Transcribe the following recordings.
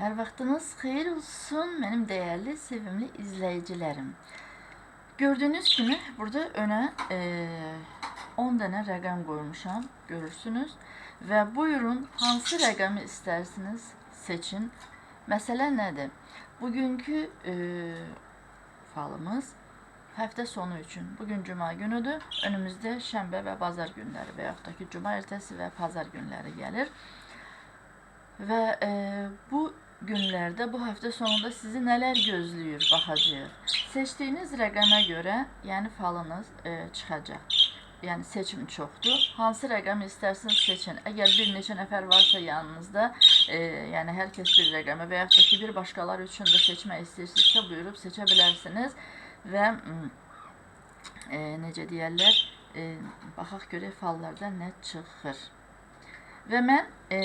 Her vaktiniz hayır olsun benim değerli, sevimli izleyicilerim. Gördüğünüz gibi burada öne eee 10 tane rəqəm qoymuşam, görürsünüz. Və buyurun hansı rəqəmi istərsiniz seçin. Məsələ nədir? Bugünkü eee falımız həftə sonu üçün. Bugün cuma günüdür. Önümüzdə şənbə və bazar günləri və yaxud da ki cuma ertəsi və pazar günləri gəlir. Və e, bu günlərdə, bu həftə sonunda sizi nələr gözləyir baxacağıq. Seçdiyiniz rəqəmə görə, yəni falınız e, çıxacaq. Yəni seçim çoxdur. Hansı rəqəmi istərsiniz seçin. Əgər bir neçə nəfər varsa yanınızda, e, yəni hər kəs bir rəqəmə və yaxud da ki bir başqalar üçün də seçmək istəyirsinizsə buyurub seçə bilərsiniz və mm, e, necə deyərlər, e, baxaq görək fallarda nə çıxır. Və mən e,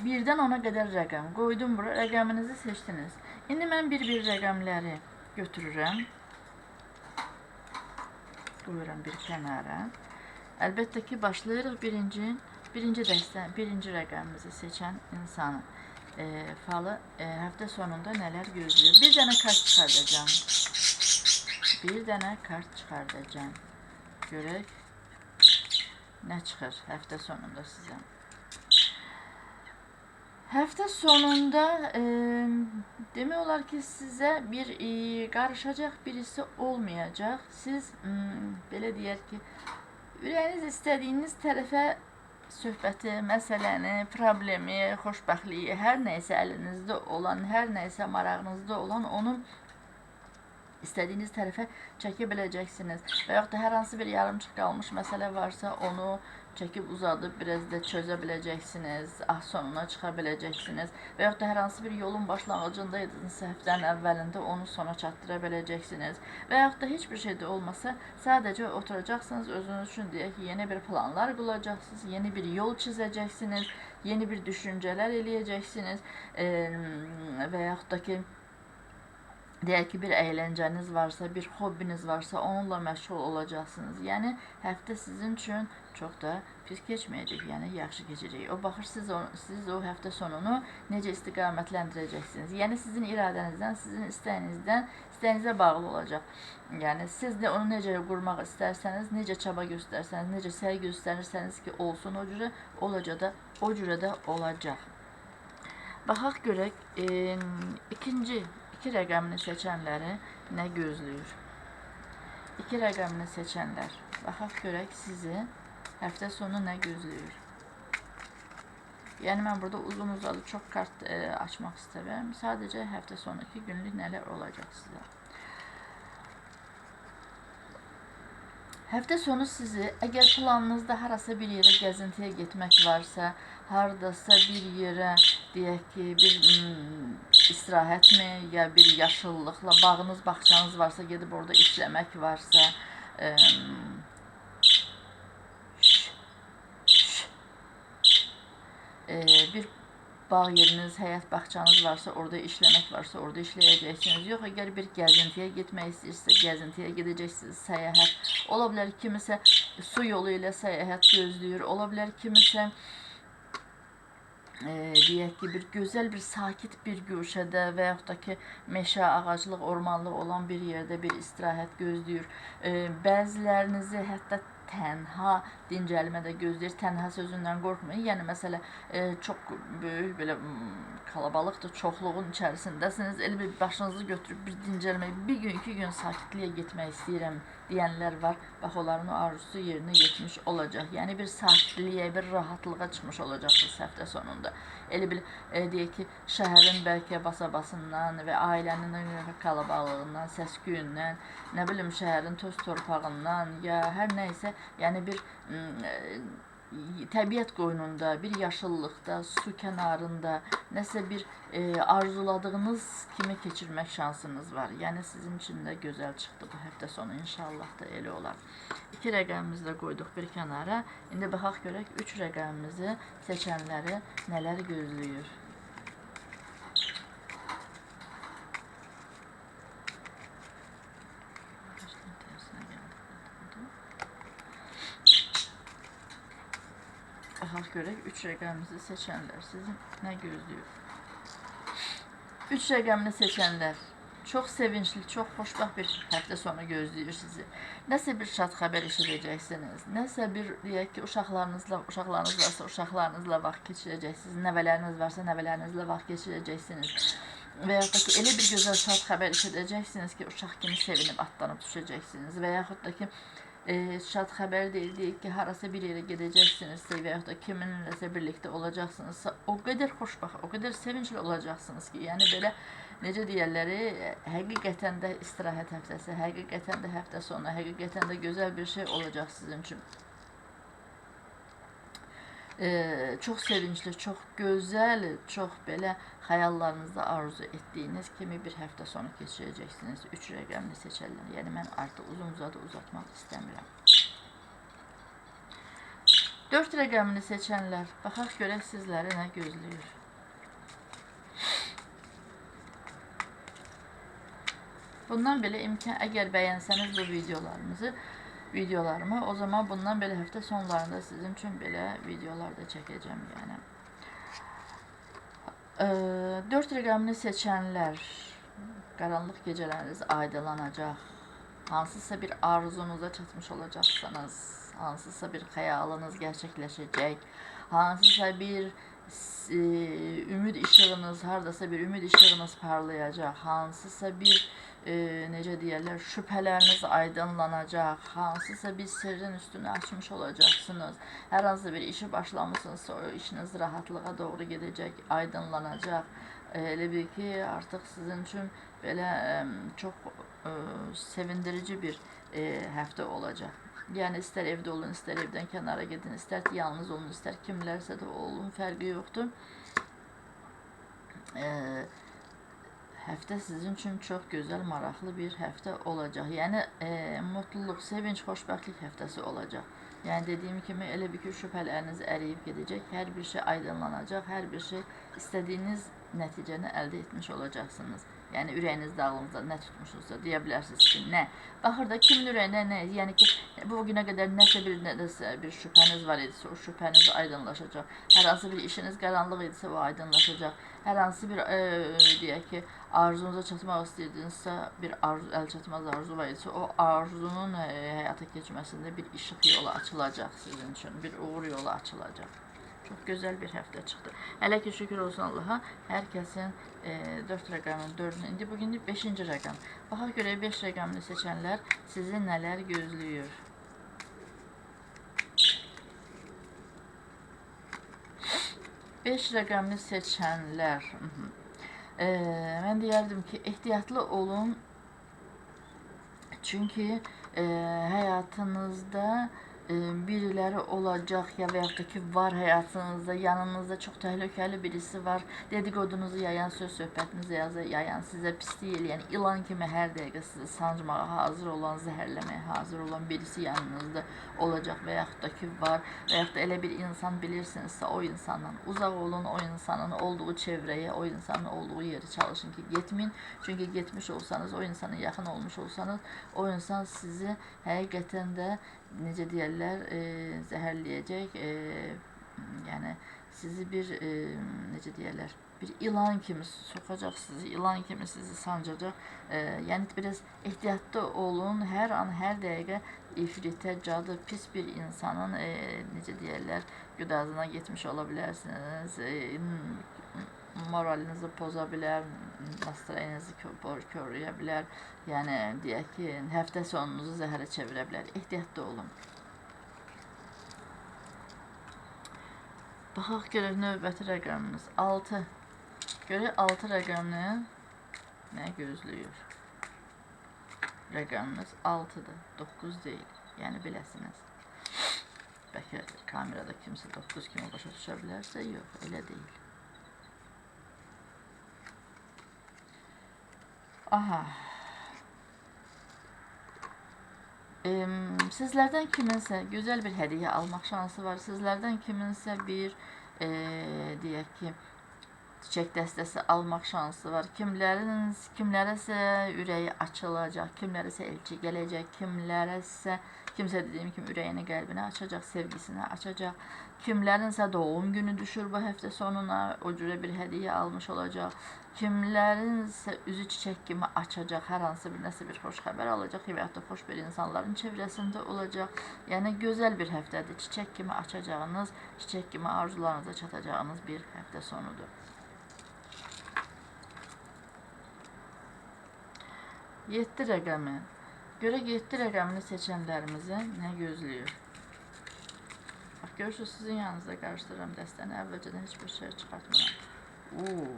birdən ona qədər rəqəm qoydum bura. Rəqəminizi seçdiniz. İndi mən bir-bir rəqəmləri götürürəm. Qoyuram bir kənara. Əlbəttə ki, başlayırıq birinci birinci dəstə, birinci rəqəmimizi seçən insanı. E, falı e, həftə sonunda nələr gözləyir? Bir dənə kart çıxardacağam. Bir dənə kart çıxardacağam. Görək nə çıxır həftə sonunda sizə. Həftə sonunda e, demək olar ki, sizə bir e, qarışacaq birisi olmayacaq. Siz m, belə deyək ki, ürəyiniz istədiyiniz tərəfə söhbəti, məsələni, problemi, xoşbəxtliyi, hər nə isə əlinizdə olan, hər nə isə marağınızda olan onu istədiyiniz tərəfə çəkə biləcəksiniz. Və yaxud da hər hansı bir yarımçıq qalmış məsələ varsa, onu çəkib uzadıb biraz da çözə biləcəksiniz. Ah sonuna çıxa biləcəksiniz. Və yaxud da hər hansı bir yolun başlanğıcındaydınızsa, həftənin əvvəlində onu sona çatdıra biləcəksiniz. Və yaxud da heç bir şey də olmasa, sadəcə oturacaqsınız, özünüz üçün deyək ki, yeni bir planlar quracaqsınız, yeni bir yol çizəcəksiniz, yeni bir düşüncələr eləyəcəksiniz. E, və yaxud da ki, deyək ki, bir əyləncəniz varsa, bir hobbiniz varsa, onunla məşğul olacaqsınız. Yəni həftə sizin üçün çox da pis keçməyəcək, yəni yaxşı keçəcək. O baxır siz o, siz o həftə sonunu necə istiqamətləndirəcəksiniz. Yəni sizin iradənizdən, sizin istəyinizdən, istəyinizə bağlı olacaq. Yəni siz də onu necə qurmaq istərsəniz, necə çaba göstərsəniz, necə səy göstərirsəniz ki, olsun o cürə, olaca da o cürə də olacaq. Baxaq görək, e, ikinci iki rəqəmini seçənləri nə gözləyir? İki rəqəmini seçənlər. Baxaq görək sizi həftə sonu nə gözləyir? Yəni mən burada uzun uzadı çox kart e, açmaq istəmirəm. Sadəcə həftə 2 günlük nələr olacaq sizə. Həftə sonu sizi, əgər planınızda harasa bir yerə gəzintiyə getmək varsa, hardasa bir yerə, deyək ki, bir mm, istirahətmi, ya bir yaşıllıqla bağınız, bağçanız varsa, gedib orada işləmək varsa, e, bir bağ yeriniz, həyat bağçanız varsa, orada işləmək varsa, orada işləyəcəksiniz. Yox, əgər bir gəzintiyə getmək istəyirsə, gəzintiyə gedəcəksiniz, səyahət. Ola bilər kimisə su yolu ilə səyahət gözləyir, ola bilər kimisə e, deyək ki, bir gözəl bir sakit bir güşədə və yaxud da ki, meşə, ağaclıq, ormanlıq olan bir yerdə bir istirahət gözləyir. E, bəzilərinizi hətta tənha dincəlmə də gözləyir. Tənha sözündən qorxmayın. Yəni məsələ e, çox böyük belə kalabalıqdır, çoxluğun içərisindəsiniz. Elə bir başınızı götürüb bir dincəlmək, bir gün, iki gün sakitliyə getmək istəyirəm deyənlər var. Bax onların o arzusu yerinə yetmiş olacaq. Yəni bir sakitliyə, bir rahatlığa çıxmış olacaqsınız həftə sonunda. Elə bil e, deyək ki, şəhərin bəlkə basa-basından və ailənin kalabalığından, səs-küyündən, nə bilim şəhərin toz torpağından ya hər nə isə, yəni bir mm, e, təbiət qoynunda, bir yaşıllıqda, su kənarında nəsə bir e, arzuladığınız kimi keçirmək şansınız var. Yəni sizin üçün də gözəl çıxdı bu həftə sonu inşallah da elə olar. İki rəqəmimizi də qoyduq bir kənara. İndi baxaq görək üç rəqəmimizi seçənləri nələr gözləyir. Baxaq görək üç rəqəmimizi seçənlər sizin nə gözləyir? Üç rəqəmini seçenler çok sevinçli, çok xoşbaxt bir hafta sonu gözləyir sizi. Nəsə bir şad xəbər eşidəcəksiniz. Nəsə bir deyək ki, uşaqlarınızla, uşaqlarınız varsa uşaqlarınızla vaxt keçirəcəksiniz. Nəvələriniz varsa nəvələrinizlə vaxt keçirəcəksiniz. Və yaxud da ki, elə bir gözəl şad xəbər eşidəcəksiniz ki, uşaq kimi sevinib atlanıb düşəcəksiniz. Və yaxud da ki, e, şad xəbər deyil, deyək ki, harasa bir yerə gedəcəksinizsə və yaxud da kiminləsə birlikdə olacaqsınızsa, o qədər xoşbaxt, o qədər sevincli olacaqsınız ki, yəni belə necə deyirləri, həqiqətən də istirahət həftəsi, həqiqətən də həftə sonu, həqiqətən də gözəl bir şey olacaq sizin üçün. Ee, çok sevinçli, çok güzel, çok belə xəyallarınızda arzu etdiyiniz kimi bir həftə sonu keçirəcəksiniz. 3 rəqəmli seçərlər. Yəni mən artıq uzun-uzadı uzatmaq istəmirəm. 4 rəqəmini seçənlər, baxaq görək sizləri nə gözləyir. Bundan belə imkan, əgər bəyənsəniz bu videolarımızı, videolarımı, o zaman bundan belə həftə sonlarında sizin üçün belə videolar da çəkəcəm, yəni. Ee, 4 rəqəmini seçənlər, qaranlıq gecələriniz aydınlanacaq. Hansısa bir arzunuza çatmış olacaqsınız. Hansısa bir xəyalınız gerçəkləşəcək. Hansısa bir e, ümid işığınız, hardasa bir ümid işığınız parlayacaq. Hansısa bir e, necə deyərlər, şübhələriniz aydınlanacaq. Hansısa bir sirrin üstünü açmış olacaqsınız. Hər hansı bir işi başlamısınızsa o işiniz rahatlığa doğru gedəcək, aydınlanacaq. E, Elə bil ki, artıq sizin üçün belə e, çox e, sevindirici bir e, həftə olacaq. Yəni istər evdə olun, istər evdən kənara gedin, istər yalnız olun, istər kimlərsə də olun, fərqi yoxdur. Eee Həftə sizin üçün çox gözəl, maraqlı bir həftə olacaq. Yəni e, mutluluq, sevinç, xoşbəxtlik həftəsi olacaq. Yəni dediyim kimi elə bir ki, şübhələriniz əriyib gedəcək, hər bir şey aydınlanacaq, hər bir şey istədiyiniz nəticəni əldə etmiş olacaqsınız. Yəni ürəyiniz dağılınca nə tutmuşsunuzsa deyə bilərsiniz ki, nə. Baxır da kimin ürəyində nə, yəni ki, bu günə qədər nəsə bir nəsə bir şübhəniz var idisə, o şübhəniz aydınlaşacaq. Hər hansı bir işiniz qaranlıq idisə, o aydınlaşacaq. Hər hansı bir e, deyək ki, arzunuza çatmaq istəyirdinizsə, bir arzu əl çatmaz arzu var idisə, o arzunun e, həyata keçməsində bir işıq yolu açılacaq sizin üçün, bir uğur yolu açılacaq. Çok güzel bir hafta çıktı. Hele ki şükür olsun Allah'a. Herkesin e, 4 rəqəmin 4'ünü indi bugün 5. rəqəm. Baxaq görək 5 rəqəmini seçənlər sizi nələr gözləyir. Beş rəqəmini seçənlər. E, mən deyərdim ki, ehtiyatlı olun. Çünki e, həyatınızda e, birileri olacak ya veyahut ki var hayatınızda yanınızda çok tehlikeli birisi var dedikodunuzu yayan söz söhbətinizi yayan size pislik eləyən ilan kimi hər dəqiqə sizi sancmağa hazır olan zəhərləməyə hazır olan birisi yanınızda olacak və yaxud ki var və yaxud da elə bir insan bilirsinizsə o insandan uzaq olun o insanın olduğu çevrəyə o insanın olduğu yeri çalışın ki getməyin çünki getmiş olsanız o insana yaxın olmuş olsanız o insan sizi həqiqətən də necə deyərlər, e, zəhərləyəcək, e, yəni sizi bir e, necə deyərlər, bir ilan kimi sokacaq sizi, ilan kimi sizi sancacaq. E, yəni biraz ehtiyatlı olun. Hər an, hər dəqiqə ifritə, cadı, pis bir insanın e, necə deyərlər, qudazına getmiş ola bilərsiniz. E, moralinizi poza bilər, nastroyenizi korlaya bilər. Yəni deyək ki, həftə sonunuzu zəhərə çevirə bilər. Ehtiyatlı olun. Baxaq görək növbəti rəqəmimiz 6. Görək 6 rəqəmini nə gözləyir? Rəqəmimiz 6-dır, 9 deyil. Yəni biləsiniz. Bəlkə kamerada kimsə 9 kimi başa düşə bilərsə, yox, elə deyil. Aha. Eee, sizlərdən kiminsə gözəl bir hədiyyə almaq şansı var. Sizlərdən kiminsə bir eee deyək ki, çiçək dəstəsi almaq şansı var. Kimlərin kimlərəsə ürəyi açılacaq, kimlərəsə elçi gələcək, kimlərəsə kimsə dediyim kimi ürəyini, qəlbini açacaq, sevgisini açacaq. Kimlərinsə doğum günü düşür bu həftə sonuna, o cürə bir hədiyyə almış olacaq. Kimlərinsə üzü çiçək kimi açacaq, hər hansı bir nəsə bir xoş xəbər alacaq və ya da xoş bir insanların çevrəsində olacaq. Yəni gözəl bir həftədir. Çiçək kimi açacağınız, çiçək kimi arzularınıza çatacağınız bir həftə sonudur. 7 rəqəmi. Görə 7 rəqəmini seçənlərimizi nə gözləyir? Bax görürsünüz sizin yanınızda qarışdırıram dəstəni. Əvvəlcədən heç bir şey çıxartmıram. Oo.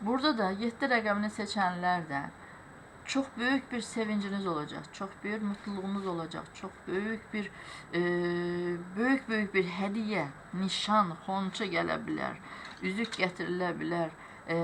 Burada da 7 rəqəmini seçənlər də çox böyük bir sevinciniz olacaq, çox böyük mutluluğunuz olacaq, çox böyük bir e, böyük böyük bir hədiyyə, nişan, xonça gələ bilər, üzük gətirilə bilər. E,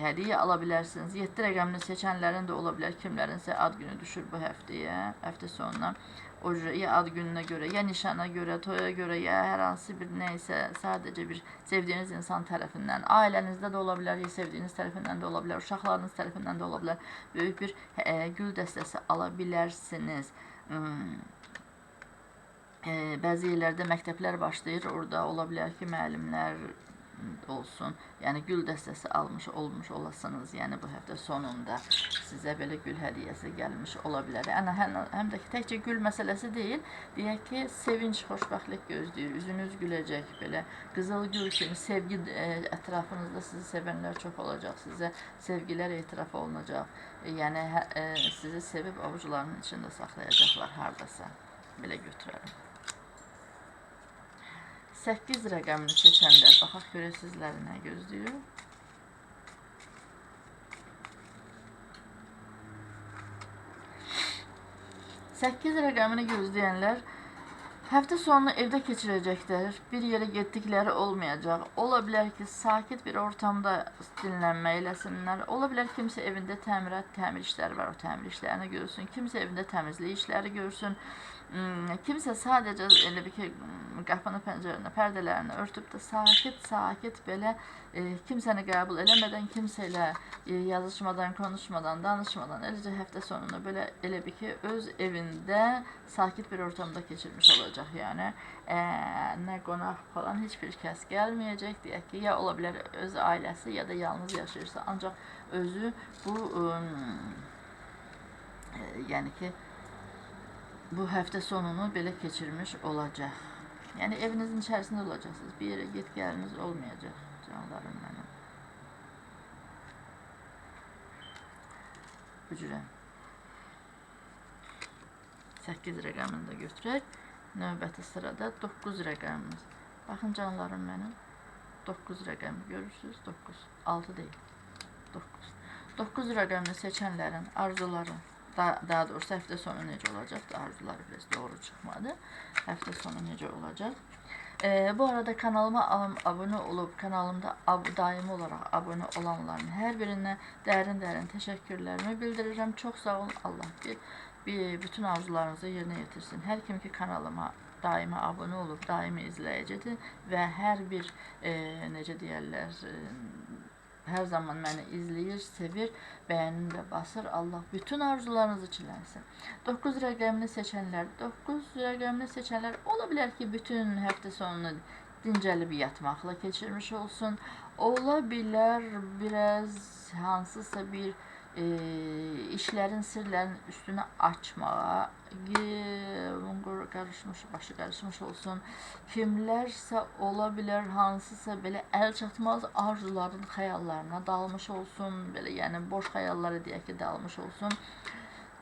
hədiyyə ala bilərsiniz. 7 rəqəmini seçənlərin də ola bilər, kimlərinsə ad günü düşür bu həftəyə, həftə sonuna. O cürə ya ad gününə görə, ya nişana görə, toya görə, ya hər hansı bir nəysə, sadəcə bir sevdiyiniz insan tərəfindən, ailənizdə də ola bilər, ya sevdiyiniz tərəfindən də ola bilər, uşaqlarınız tərəfindən də ola bilər, böyük bir e, gül dəstəsi ala bilərsiniz. Hmm. E, bəzi yerlərdə məktəblər başlayır, orada ola bilər ki, müəllimlər olsun. Yəni gül dəstəsi almış olmuş olasınız. Yəni bu həftə sonunda sizə belə gül hədiyyəsi gəlmiş ola bilər. Yəni həm, həm də ki, təkcə gül məsələsi deyil, deyək ki, sevinç, xoşbəxtlik gözləyir. Üzünüz güləcək belə. Qızıl gül kimi sevgi e, ətrafınızda sizi sevənlər çox olacaq. Sizə sevgilər etiraf olunacaq. E, yəni hə, e, sizi sevib avucularının içində saxlayacaqlar hardasa. Belə götürərəm. 8 rəqəmini seçənlər, baxaq görək sizləri nə gözləyir. Səkkiz rəqəmini gözləyənlər həftə sonunu evdə keçirəcəklər. Bir yerə getdikləri olmayacaq. Ola bilər ki, sakit bir ortamda dinlənmə eləsinlər. Ola bilər kimsə evində təmirat, təmir işləri var, o təmir işlərini görsün. Kimsə evində təmizlik işləri görsün. Hmm, kimsə sadəcə elə bir ki, qapını, pəncərəni, pərdələrini örtüb də sakit-sakit belə e, kimsəni qəbul eləmədən, kimsə ilə e, yazışmadan, konuşmadan, danışmadan eləcə həftə sonunu belə elə bir ki, öz evində sakit bir ortamda keçirmiş olacaq. Yəni e, nə qonaq falan heç bir kəs gəlməyəcək deyək ki, ya ola bilər öz ailəsi ya da yalnız yaşayırsa, ancaq özü bu e, yəni ki, bu həftə sonunu belə keçirmiş olacaq. Yəni evinizin içərisində olacaqsınız. Bir yerə get-gəliniz olmayacaq canlarım mənim. Bu cürə. 8 rəqəmini də götürək. Növbəti sırada 9 rəqəmimiz. Baxın canlarım mənim. 9 rəqəmi görürsüz? 9. 6 deyil. 9. 9 rəqəmini seçənlərin arzuları daha, daha doğrusu həftə sonu necə olacaq da arzuları biraz doğru çıxmadı. Həftə sonu necə olacaq? Ee, bu arada kanalıma abone olup kanalımda ab daimi olarak abone olanların her birine derin derin teşekkürlerimi bildiririm. Çok sağ olun. Allah bir, bir bütün arzularınızı yerine getirsin. Her kim ki kanalıma daima abone olup daimi izləyicidir və hər bir e, necə deyərlər e, her zaman beni izləyir, sevir, bəyənini də basır. Allah bütün arzularınızı çiləsin. 9 rəqəmini seçənlər, 9 rəqəmini seçənlər ola bilər ki, bütün həftə sonunu dincəlib yatmaqla keçirmiş olsun. Ola bilər biraz hansısa bir e, işlərin, sirlərin üstünü açmağa e, qarışmış, başı qarışmış olsun. Kimlərsə ola bilər hansısa belə əl çatmaz arzuların xəyallarına dalmış olsun. Belə yəni boş xəyallara deyək ki, dalmış olsun.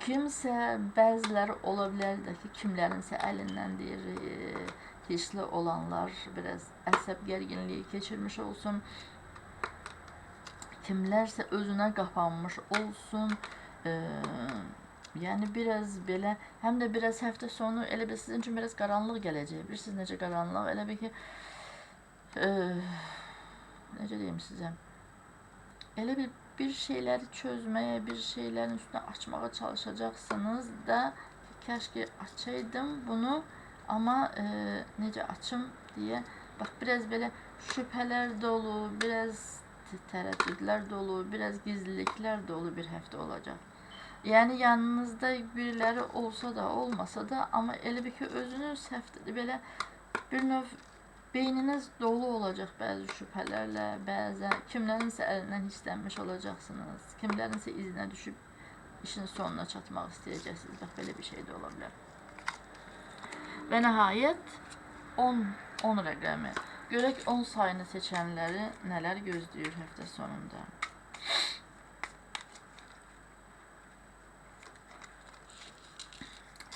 Kimsə bəziləri ola bilər ki, kimlərinsə əlindən deyir, e, hirsli olanlar biraz əsəb gərginliyi keçirmiş olsun kimlərsə özünə qapanmış olsun. E, yəni biraz belə, həm də biraz həftə sonu elə bir sizin üçün biraz qaranlıq gələcək. Bilirsiniz necə qaranlıq? Elə bir ki e, necə deyim sizə? Elə bir bir şeyləri çözməyə, bir şeylərin üstünə açmağa çalışacaqsınız da kəşke açaydım bunu, amma e, necə açım deyə bax biraz belə şübhələr dolu, biraz tereddütler dolu, biraz gizlilikler dolu bir hafta olacak. Yəni yanınızda biriləri olsa da, olmasa da, bir ki, özünüz həftə belə bir növ beyniniz dolu olacaq bəzi şübhələrlə, bəzən kimlərinsə əlindən hissələnmiş olacaqsınız, kimlərinsə izinə düşüb işin sonuna çatmaq istəyəcəksiniz. Bax belə bir şey də ola bilər. Və nəhayət 10 10 rəqəmi. Görək 10 sayını seçənləri nələr gözləyir həftə sonunda.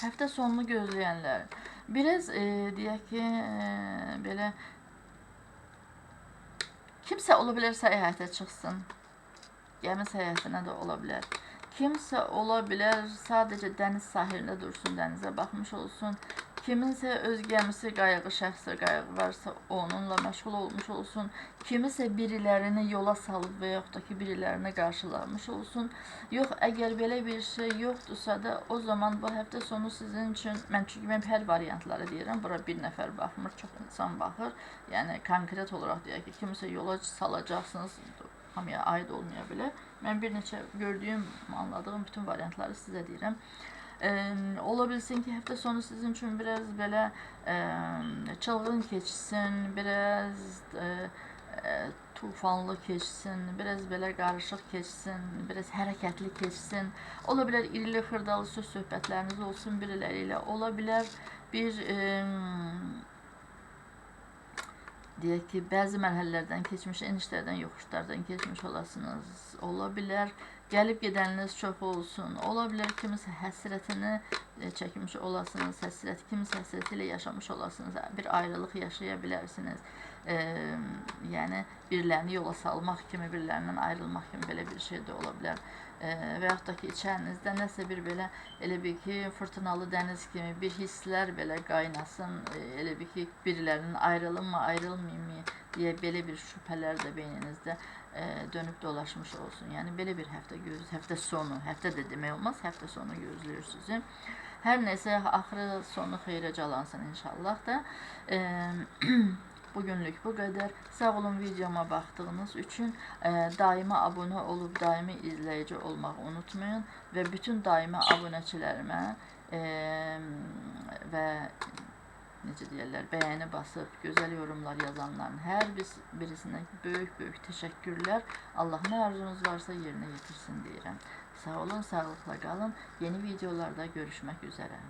Həftə sonunu gözləyənlər. Biraz e, deyək ki, e, belə kimsə ola bilər səyahətə çıxsın. Gəmi səyahətinə də ola bilər. Kimsə ola bilər dursun, dənizə baxmış olsun. Kiminsə öz gəmisi, qayığı, şəxsi qayığı varsa onunla məşğul olmuş olsun. Kimisə birilərini yola salıb və yaxud da ki, birilərini qarşılamış olsun. Yox, əgər belə bir şey yoxdursa da, o zaman bu həftə sonu sizin üçün, mən çünki mən hər variantları deyirəm. Bura bir nəfər baxmır, çox insan baxır. Yəni konkret olaraq deyək ki, kimisə yola salacaqsınız, hamıya aid olmaya bilər. Mən bir neçə gördüyüm, anladığım bütün variantları sizə deyirəm. Eee, ola bilsin ki, həftə sonu sizin üçün biraz belə eee, çılğın keçsin, biraz eee, eee, tufanlı keçsin, biraz belə qarışıq keçsin, biraz hərəkətli keçsin. Ola bilər irili xırdalı söz söhbətləriniz olsun biriləri ilə. Ola bilər bir eee deyək ki, bəzi mərhələlərdən keçmiş, enişlərdən, yoxuşlardan keçmiş olasınız. Ola bilər gəlib gedəniniz çox olsun. Ola bilər kimisə həsrətini e, çəkmiş olasınız. Həsrət, kimisə həsrəti ilə yaşamış olasınız. Bir ayrılıq yaşaya bilərsiniz. E, yəni birilərini yola salmaq kimi, birilərindən ayrılmaq kimi belə bir şey də ola bilər. E, və yaxud da ki, içərinizdə nəsə bir belə elə bir ki, fırtınalı dəniz kimi bir hisslər belə qaynasın. E, elə bir ki, birilərinin ayrılınmı, ayrılmayım deyə belə bir şübhələr də beyninizdə e, dönüb dolaşmış olsun. Yəni belə bir həftə göz, həftə sonu, həftə də demək olmaz, həftə sonu gözləyir sizi. Hər nəsə axırı sonu xeyrə calansın inşallah da. E, Bugünlük bu qədər. Sağ olun videoma baxdığınız üçün. E, daimi abunə olub daimi izləyici olmağı unutmayın və bütün daimi abunəçilərimə e, və necə deyirlər, bəyəni basıb gözəl yorumlar yazanların hər bir, birisinə böyük-böyük təşəkkürlər. Allah nə arzunuz varsa yerinə yetirsin deyirəm. Sağ olun, sağlıqla qalın. Yeni videolarda görüşmək üzrə.